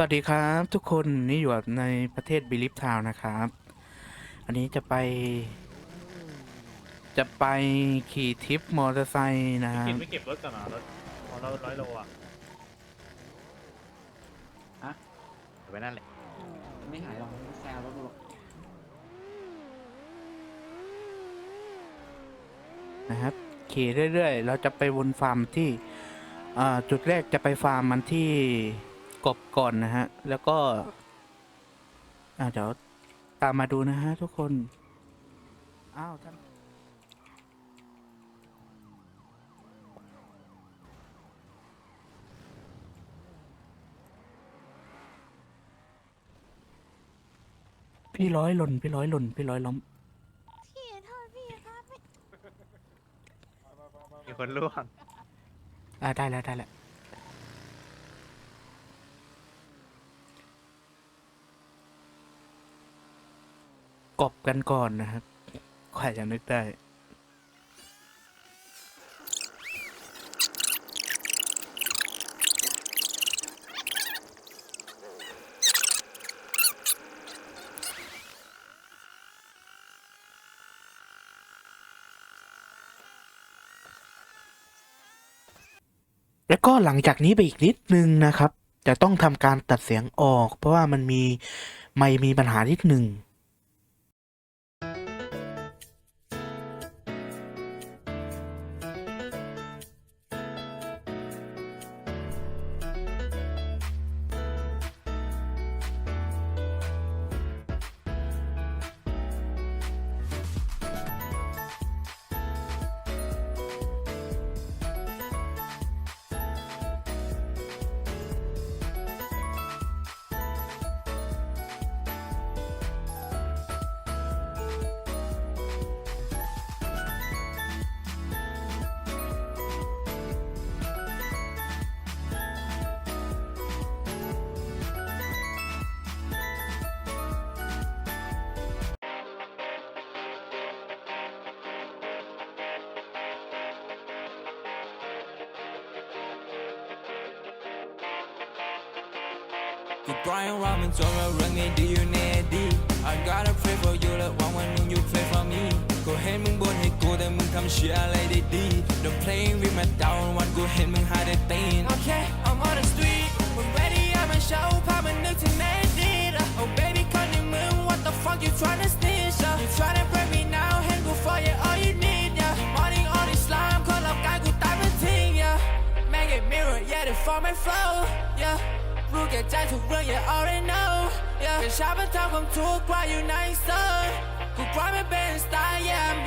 สวัสดีครับทุกคนนี่อยู่ในประเทศบิลิฟทาวนะครับ อันนี้จะไป จะไปขี่ทริปมอเตอร์ไซค์นะครักิบนไม่เก็บรถก่อนเหรอรถของเราร้อยโลอะเดี๋ยวไปนั่นแหละไม่หายหรอกไม่แซวแล้วกูหรอกนะครับขี่เรื่อยๆ เราจะไปวนฟาร์มที่อ่าจุดแรกจะไปฟาร์มมันที่ กบก่อนนะฮะ แล้วก็ อ่าเดี๋ยวตามมาดูนะฮะทุกคน อ้าวท่านพี่ร้อยหล่นพี่ร้อยหล่นพี่ร้อยล้มพี่โทษพี่ครับไม่มีคนล่วงอ่าได้แล้วได้แล้ว กบกันก่อนนะครับใครจะนึกได้ แล้วก็หลังจากนี้ไปอีกนิดนึงนะครับ จะต้องทำการตัดเสียงออก เพราะว่ามันมีไม่มีปัญหานิดหนึ่ง กูปล่อยว่ามันจนว่าเรื่องนี้ดีอยู่ในอดีต I gotta pray for you และหวังว่ามึง you pray for me กูเห็นมึงบ่นให้กูแต่มึงทำเชียอะไรได้ดี Don't playing with my down วันกูเห็นมึงหาได้ตีน Okay I'm on the street มึง ready อ่ะมันเช้าพามันนึกถึงในอดีตอ่ะ Oh baby คนในมึง What the fuck you tryna snitch อ่ะ You tryna break me now เห็นกู for you all you need yeah Morning on Islam คนรอบกายกูตายเป็นทิ้ง yeah Make it mirror yeah they for my flow yeah รู้ แก่ใจทุกเรื่อง yeah already know yeah เป็นชาเป็นทำความทุกข์ว่าอยู่ในเซอร์กูกลายไม่เป็นสไตล์ yeah I'm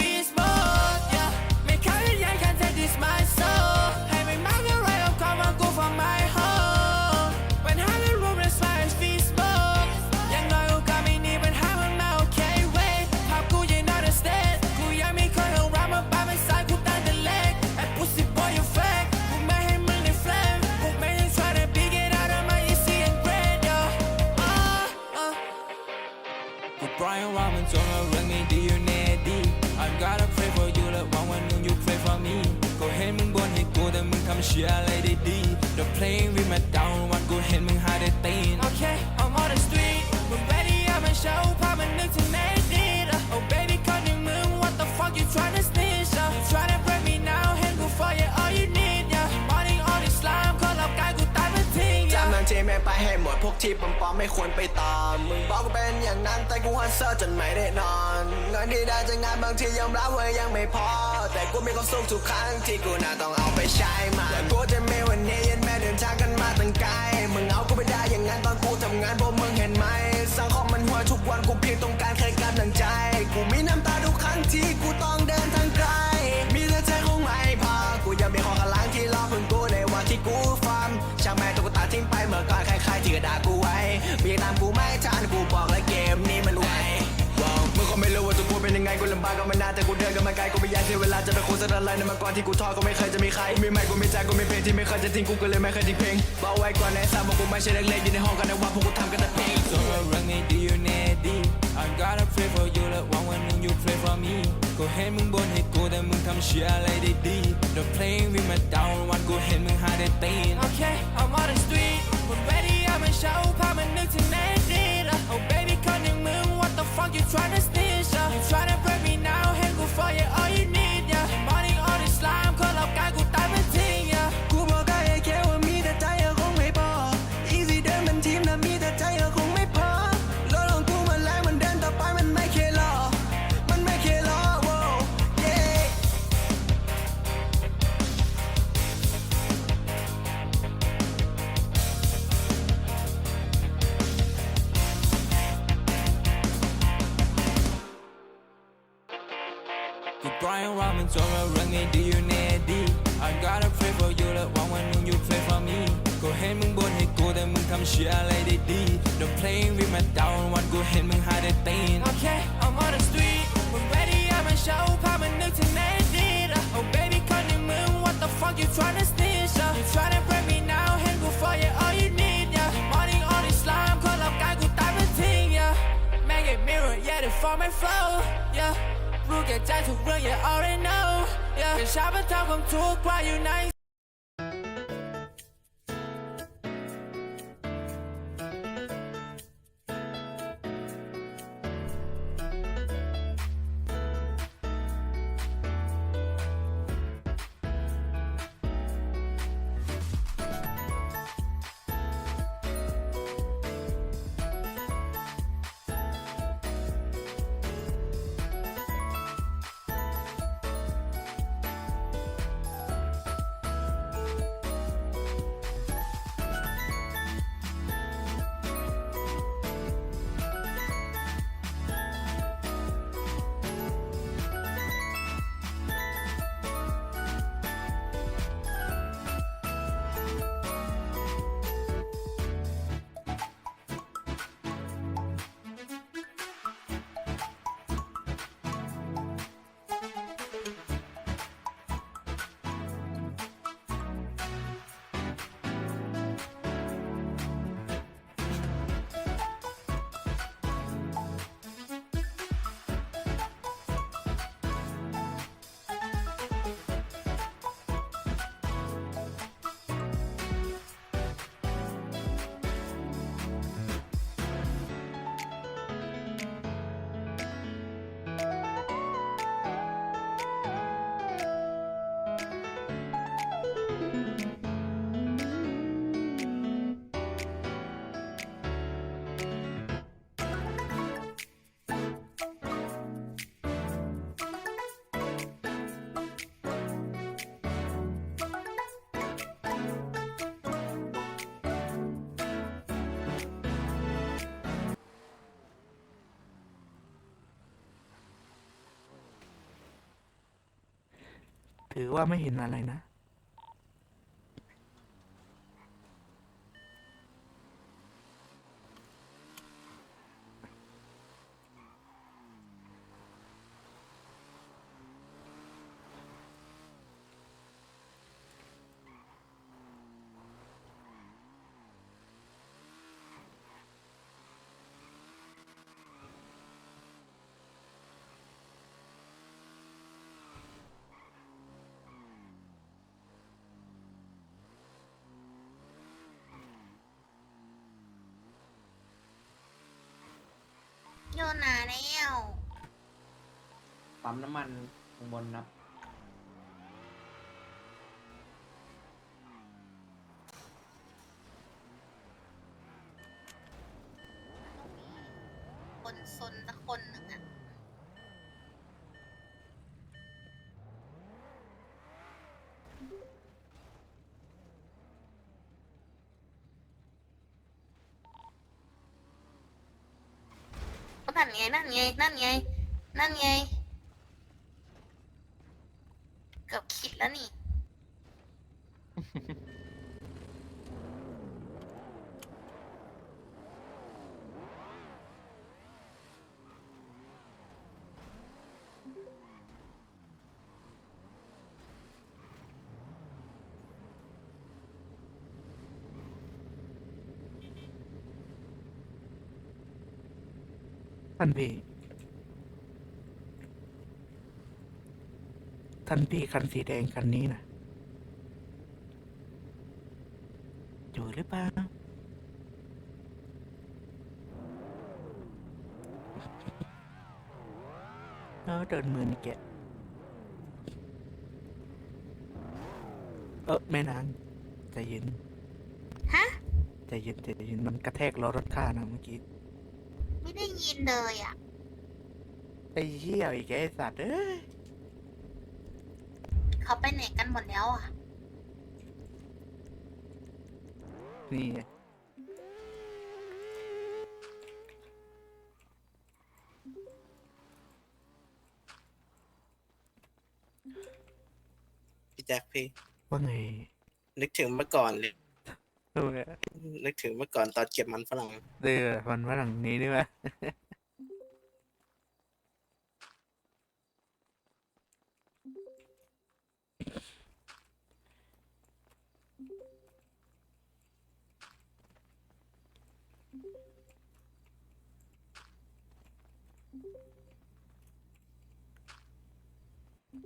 นไม่ได้นอนเงินที่ได้จากงานบางทียอมรับว่ายังไม่พอ แต่กูมีความสุขทุกครั้งที่กูน่าต้องเอาไปใช้มันและกูจะมีวันนี้ยันแม่เดินทางกันมาตั้งไกลมึงเอากูไปได้อย่างนั้นตอนกูทำงานพวกมึงเห็นไหมสังคมมันหัวทุกวันกูเพียงต้องการแค่กำลังใจ กูมีน้ำตาทุกครั้งที่กูต้องเดินทางไกล มีแต่ใจคงไม่พอกูยังมีของข้างหลังที่รอเพิ่งกูในวันที่กูฟังช่างแม่ตุ๊กตาทิ้งไปเมื่อก่อนใครๆที่ก็ด่ากูไว้มีตามกูไม่ทันกูบอกเลย งไงกูลำบากก็ไม่นานแต่กูเดินกันมาไกลกูไม่อยากเสียเวลาจะไปคุยสักอะไรในมาก่อนที่กูท้อก็ไม่เคยจะมีใครมีไม่กูมีใจกูมีเพลงที่ไม่เคยจะทิ้งกูก็เลยไม่เคยทิ้งเพลงบอกไว้ก่อนในสามว่ากูไม่ใช่เล็กๆอยู่ในห้องกันในว่าพวกกูทำกันแต่เพลงจนว่าเรื่องนี้ดีอยู่ในอดีต I gotta pray for you และหวังว่ามึง you pray for me กูเห็นมึงบ่นให้กูแต่มึงทำเชียอะไรได้ดี The playing with my down วันกูเห็นมึงหาได้ตีน Okay I'm on the street มึง ready อะมันเช้าพา grind Fuck you try to snitch up. You try to break me now, hang for you, all you need. แต่มึงทำเชียอะไรได้ดี Don't playing with my down วันกูเห็นมึงหาได้ตีน Okay I'm on the street มึง ready อ่ะมันโชว์พามันนึกถึงในอดีต Oh baby คนในมึง what the fuck you tryna snitch uh? You tryna break me now เห็นกู for you all you need yeah Morning on this slime คนรับกายกูตายเป็นทิ้ง yeah Make it mirror yeah they for my flow yeah รู้แก่ใจทุกเรื่อง yeah already know yeah เป็นชาเป็นทางของทุกข์ว่าอยู่ใน รือว่าไม่เห็นอะไรนะ โยนหนาแล้ว ปั๊มน้ำมันข้างบนนะคนซนสักคนหนึ่งอะนั่นไง นั่นไง นั่นไง นั่นไง เกือบคิดแล้วนี่ท่านพี่ ท่านพี่คันสีแดงคันนี้นะอยู่หรือเปล่าเออเดินมือนี่แกะเออแม่นางใจเย็นฮะ ใจเย็นใจเย็นมันกระแทกล้อรถข้านะเมื่อกี้ไม่ได้ยินเลยอะ ไอ้เหี้ยอีกไอ้สัตว์เอ้ย เขาไปไหนกันหมดแล้วอะ นี่ไงจ็คพี่ ว่าไงนึกถึงเมื่อก่อนเลยเออนึกถึงเมื่อก่อนตอนเก็บมันฝรั่งเออมันฝรั่งนี้นี่วะ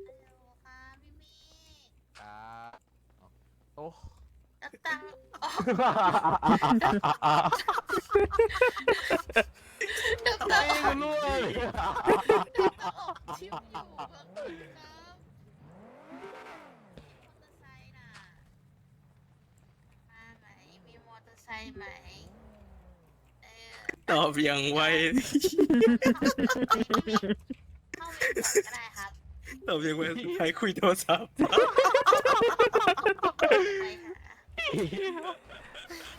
ฮัลโหลค่ะพี่เมฆ โอ้ แล้วตัง ค์อ๋อเดี๋ยวตังค์ออกรู้เลยเดี๋ยวตังค์ออกชิปอยู่เพิ่งตื่นนะมอเตอร์ไซค์น่ะมาไหมมีมอเตอร์ไซค์ไหมเออตอบอย่างไว เข้าเว็บก่อนก็ได้ครับตอบอย่างไวสุดท้ายคุยโทรศัพท์ ไปหา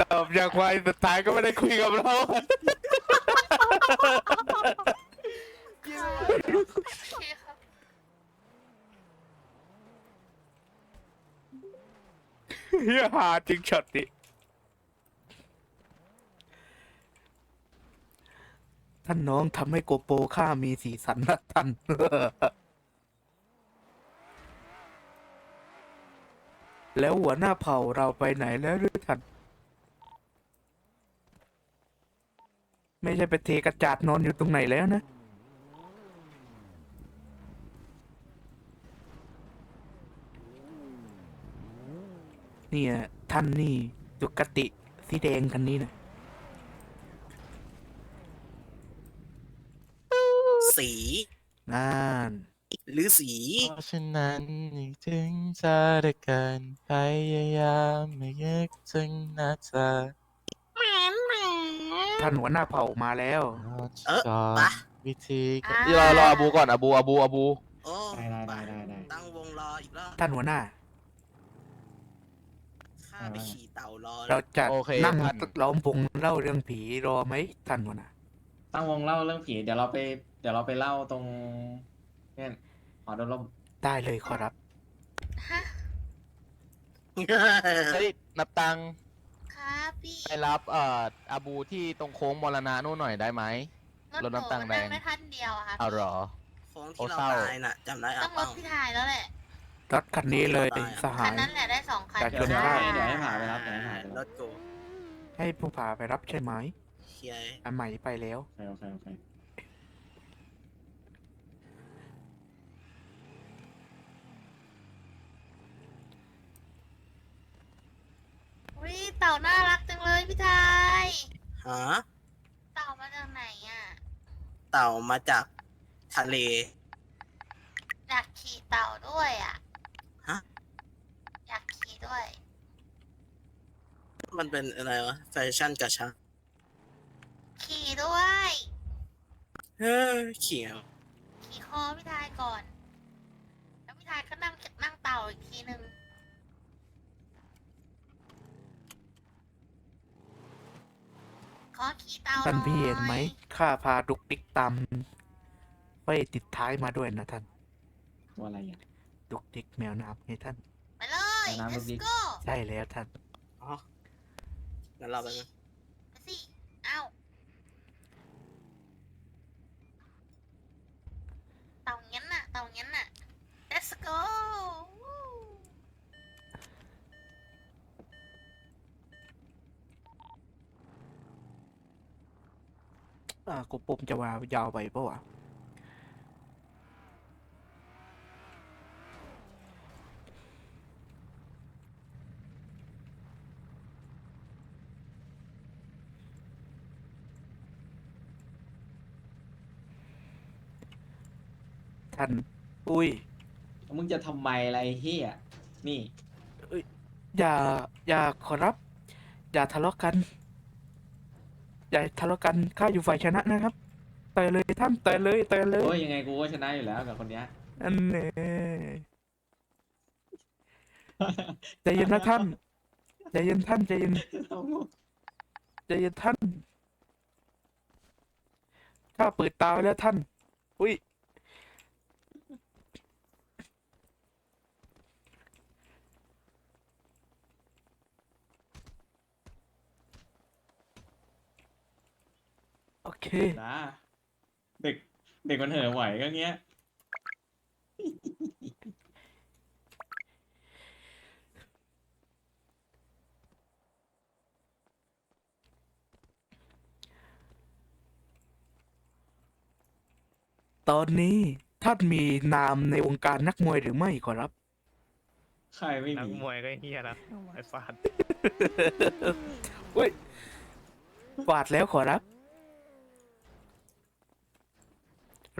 ตอบอย่างไวสุดท้ายก็ไม่ได้คุยกับเราโอเคครับ เฮียหาจริงช็อตนี้ท่านน้องทำให้โกโปข้ามีสีสันนะท่าน แล้วหัวหน้าเผ่าเราไปไหนแล้วหรือท่าน ไม่ใช่ไปเทกระจาดนอนอยู่ตรงไหนแล้วนะ เนี่ยท่านนี่ดุกติสีแดงคันนี้นะสีนั่นหรือสีเพราะฉะนั้นถึงจะได้เกินพยายามไม่ยึกถึงนะเธอ ท่านหัวหน้าเผ่ามาแล้ว เออสอนปะ วิธีอ่าเดี๋ยวรอรออาบูก่อนอาบูอาบูอาบูโอ้ได้ได้ได้ได้ได้ตั้งวงรออีกรอบท่านหัวหน้า ข้าไปขี่เต่ารอเราจะโอเคนั่งท่านล้อมวงเล่าเรื่องผีรอไหมท่านหัวหน้า ตั้งวงเล่าเรื่องผีเดี๋ยวเราไป เดี๋ยวเราไปเล่าตรงเนี่ยหอดลมได้เลยขอรับ ฮะ เฮ้ยนับตังค์ ครับพี่ไปรับเอ่ออาบูที่ตรงโค้งมรณะนู่นหน่อยได้ไหม รถน้ำตาลแดงไม่ทันเดียวอะครับเอาเหรอ โค้งโอ้ที่เราเศร้า ตายน่ะจำได้ต้อะองรเป้าถพี่ทายแล้วแหละ รถคันนี้เลยได้สหาคันย นั้นแหละได้สองคันจัดเดี๋ยวจนให้ได้เดี๋ยวให้ผ่าไปรับเดี๋ยวให้ผ่าไปรรับถกูให้ผู้พาไปรับใช่ไหมเคลียร์อันใหม่ไปแล้ว โอเคโอเคโอเค วิเต่าน่ารักจังเลยพี่ทายฮะเต่ามาจากไหนอะเต่ามาจากทะเล อยากขี่เต่าด้วยอะฮะ อยากขี่ด้วยมันเป็นอะไรวะแฟชั่นกระชังขี่ด้วย เฮ้ยเขียวขี่คอพี่ทายก่อน แล้วพี่ทายก็นั่งนั่งเต่าอีกทีหนึ่งขอขี่ เต่าท่านพี่อยเห็นไหมข้าพาดุกดิกตามไว้ติดท้ายมาด้วยนะท่านตัวอะไรอะ ดุกดิกแมวน้ำไงท่าน ไปเลยเอาน้ำ let's ลูกดิ go ใช่แล้วท่าน อ๋องั้นเราไปนะไปสิ เอ้าเต่างั้นน่ะเต่างั้นน่ะ let's go อ่ากูปมจะวายาวไปปะวะท่านอุ้ยมึงจะทำไมอะไรเฮียนี่ อย่า อย่าขอรับ อย่าทะเลาะกัน อย่าทะเลาะกันข้าอยู่ฝ่ายชนะนะครับต่อยเลยท่านต่อยเลยต่อยเลยโอ้ยยังไงกูก็ชนะอยู่แล้วกับคนเนี้ยอันเน่ใจเย็นนะท่านใจเย็นท่านใจเย็นใจเย็นท่านข้าเปิดตาไว้แล้วท่าน อุ้ย เค นะเด็ก เด็กมันเห่อะไหวก็เงี้ย ตอนนี้ท่านมีนามในวงการนักมวยหรือไม่ขอรับ ใครไม่นักมีมวยก็เฮียนะไอ้ฟาดเว้ยกวาดแล้วขอรับ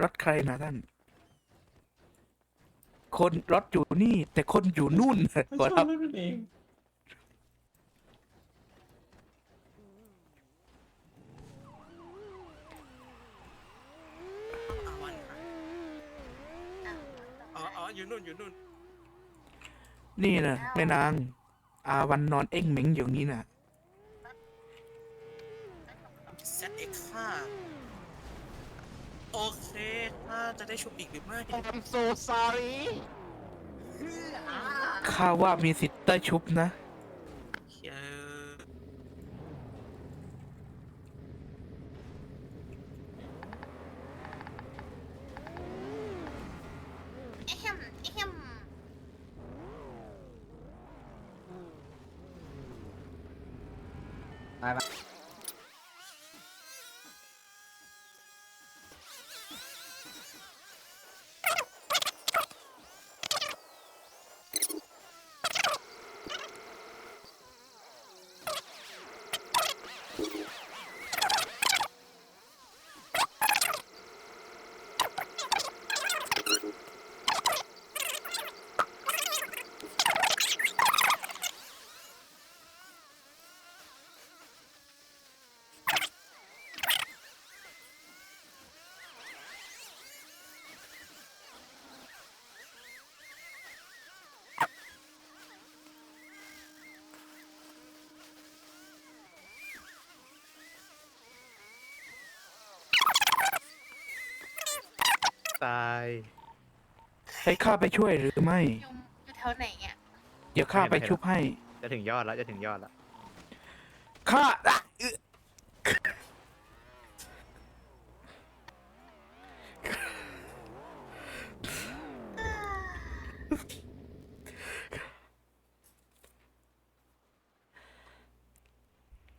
รถใครนะท่าน คนรถอยู่นี่ แต่คนอยู่นู่นไม่ขอชอรับบด้วยกันเองอาวันอ๋ออ๋ออยู่นู่นอยู่นู่นนี่นะแม่นาง อาวันนอนเอ็งเหม็งอยู่นี่นะ เซตเอ็กซ์ค่ะ โอเคถ้าจะได้ชุบอีกหรือไม่ I'm so sorry ข้าว่ามีสิทธิ์ได้ชุบนะเฮียเอ๊มเอ๊มไปไป ตายให้ข้าไปช่วยหรือไม่ยุงอยู่แถวไหนอะเดี๋ยวข้าไปชุบให้ จะถึงยอดแล้วจะถึงยอดแล้ว ข้าอะอึ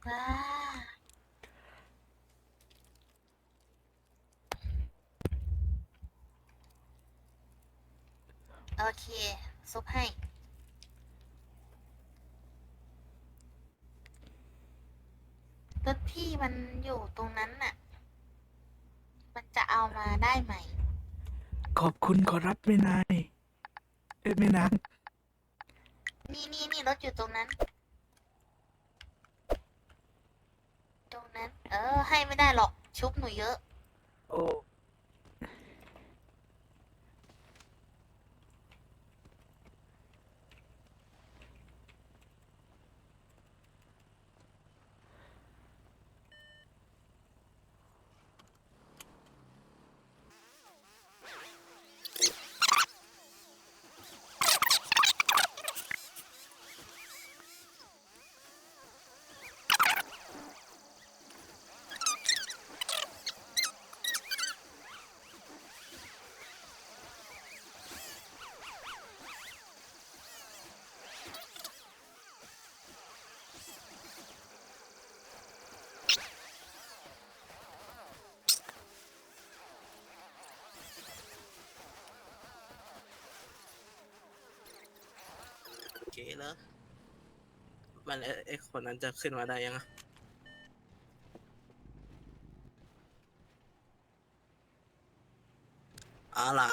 ว้าโอเค ซุปให้ รถพี่มันอยู่ตรงนั้นน่ะ มันจะ เอามาได้ไหม ขอบคุณขอรับแม่นายเอ้ยแม่นางนี่นี่นี่รถอยู่ตรงนั้น ตรงนั้น เออ ให้ไม่ได้หรอก ชุบหนูเยอะ โอ้ โอเคแล้วมันไอ้ไอ้คนนั้นจะขึ้นมาได้ยังอะเอาล่ะ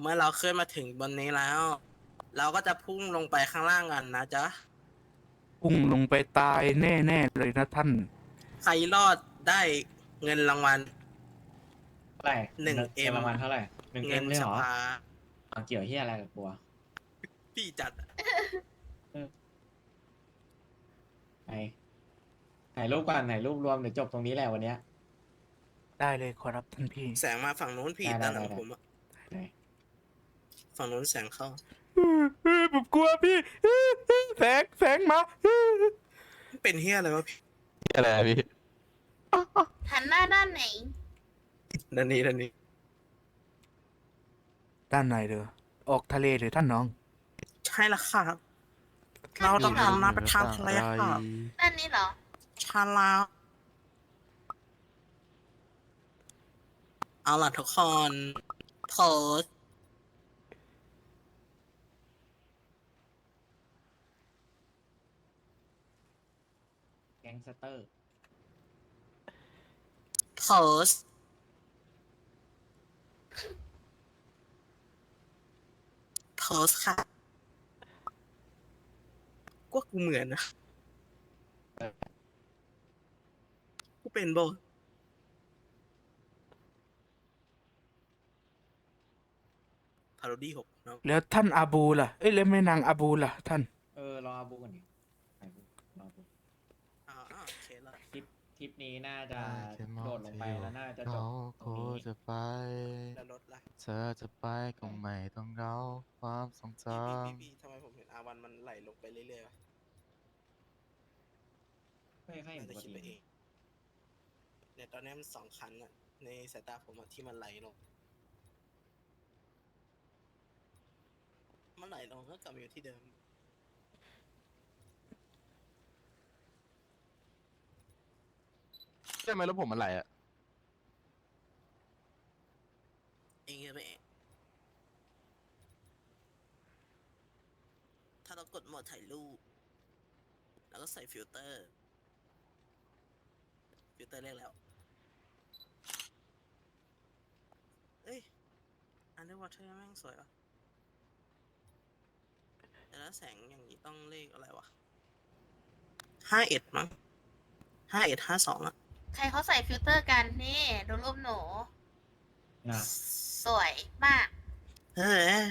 เมื่อเราขึ้นมาถึงบนนี้แล้ว เราก็จะพุ่งลงไปข้างล่างกันนะจ๊ะ พุ่งลงไปตายแน่ๆเลยนะท่าน ใครรอดได้เงินรางวัล เท่าไหร่หนึ่งงิ M ประมาณเท่าไหร่หนึ่งเงิเอ็มเลยสเหรอภาอะเกี่ยวเฮียอะไรกับกูวะพี่จัดอะ ไหน ถ่ายรูปก่อนถ่ายรูปรวมเดี๋ยวจบตรงนี้แหละวันเนี้ย ได้เลยขอรับท่านพี่ แสงมาฝั่งนู้นพี่ได้ด้านหได้ลังได้ ผมอะได้ฝั่งนู้นแสงเข้า ผมกลัวพี่แสงแสงมาเป็นเฮียอะไรวะพี่อะไรอะพี่หันหน้าด้านไหน ด้านนี้ด้านนี้ ด้านในเด้อออกทะเลหรือท่านน้อง ใช่ละค่ะ เราต้องทำหน้าไปทางทะเลค่ะ ด้านนี้เหรอ ชาลาวเอาล่ะทุกคนโพสต์แก๊งสเตอร์ โพสต์โพสต์ค่ะกว่ากูเหมือนนะกู เป็นโบพาโรดี้หกเนาะแล้วท่านอาบูล่ะ เอ้ยแล้วแม่นางอาบูล่ะ ท่าน เออรออาบูก่อนดิไปบูรออาบูอ่าโอเคแล้วทริปทริปนี้น่าจะได้แค่มองโดดลงไปแล้วน่าจะจเขาบตโครงนี้จะไป แล้วรถล่ะเธอจะไปก็ไม่ต้องเราความทรงจพี่พี่พี่ทำไมผมเห็นอาวันมันไหลลงไปเรื่อยๆวะไม่ค่อยเห็น่านจะปกคิดติไปเอง เนี่ยตอนนี้มันสองคันอะในสายตาผมอะที่มันไหลลง มันไหลลงก็กลับมาอยู่ที่เดิมำใช่ไหมแล้วผมมันไหลอะเองใช่ไหมเองถ้าเรากดโหมดถ่ายรูป แล้วก็ใส่ฟิลเตอร์ ฟิลเตอร์เรียกแล้ว เอ้ย อันเดอร์วอเตอร์แม่งสวยว่ะแต่แล้วแสงอย่างนี้ต้องเลขอะไรวะห้าเอ็ดมั้งห้าเอ็ดห้าสองอะใครเขาใส่ฟิลเตอร์กันนี่ดูรูปหนู นะสวยมาก เฮ้ย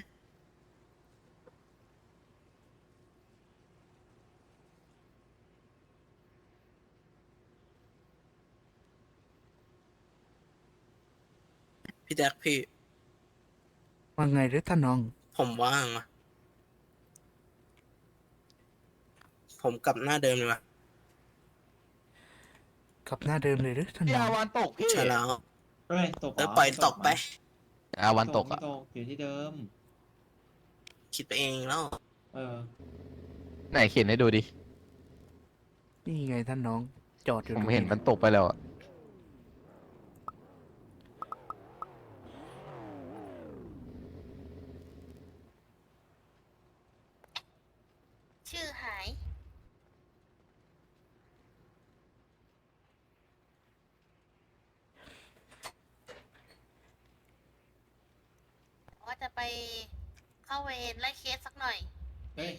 พี่แจ็คพี่ ว่าไงหรือท่านน้อง ผมว่างอะผมกลับหน้าเดิมเลยว่ะกลับหน้าเดิมเลยหรือท่านพี่น้ออางวันตกพี่ใช่แล้วเฮ้ยตกเหรเออปล่อยตกไป อาวันตกอะ ไม่ตกอยู่ที่เดิม คิดไปเองแล้ว เออไหนเขียนให้ดูดิ นี่ไงท่านน้อง จอดอยู่ผมตรงเห็นมันตกไปแล้วอะ ชื่อหาย ว่าจะไป เข้าเวรไล่เคสสักหน่อย เฮ้ย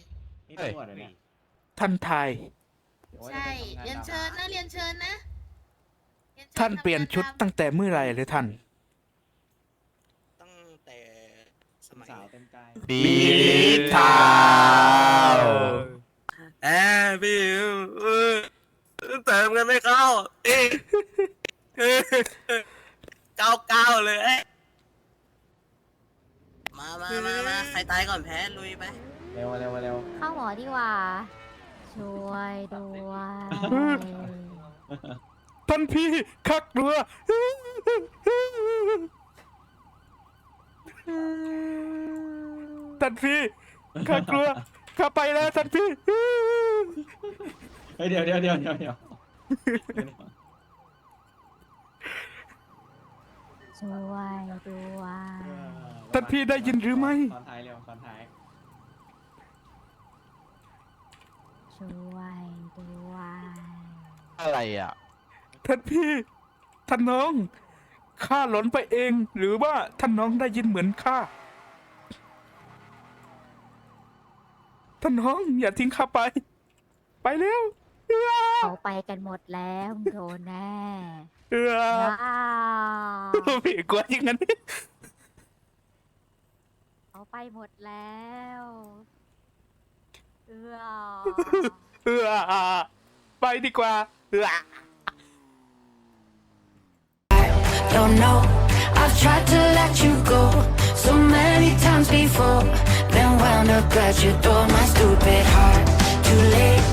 นี่เฮ้ยตำรวจเหรอเนี่ยท่านทายเดี๋ยวว่าจะใช่ไปทำงานเรียนตามเชิญนะเรียนเชิญนะรีญชิญท่านเปลี่ยนชุดทำงาตามตั้งแต่เมื่อไหร่หรือท่าน ตั้งแต่สเป็นมัยสาวเต็มกายบีทาวแอบพี่เออเติมกันไม่เข้าเอ๊ะเก้าเก้าเลย มามามามาใครตายก่อนแพ้ลุยไปเร็วเร็วเร็วเข้าหมอดีกว่า ช่วยด้วยท่านพี่คักเรือท่านพี่คักเรือข้าไปแล้วท่านพี่เฮ้ยเดี๋ยวเดี๋ยวเดี๋ยวเดี๋ยวเดี๋ยวช่วยด้วย ท่านพี่ได้ยินหรือไม่ ตอนท้ายเร็วตอนท้ายช่วยด้วยอะไรอะ ท่านพี่ ท่านน้อง ข้าหลอนไปเอง หรือว่าท่านน้องได้ยินเหมือนข้า ท่านน้องอย่าทิ้งข้าไป ไปเร็วเอื้อเขาไปกันหมดแล้วโดนแน่เอื้อว้าวพี่กลัวอย่างนั้น เขาไปหมดแล้วเอื้อเอื้อไปดีกว่าเอื้อ Don't know. I've tried to let you go so many times before. Been wound up at your door, my stupid heart. Too late,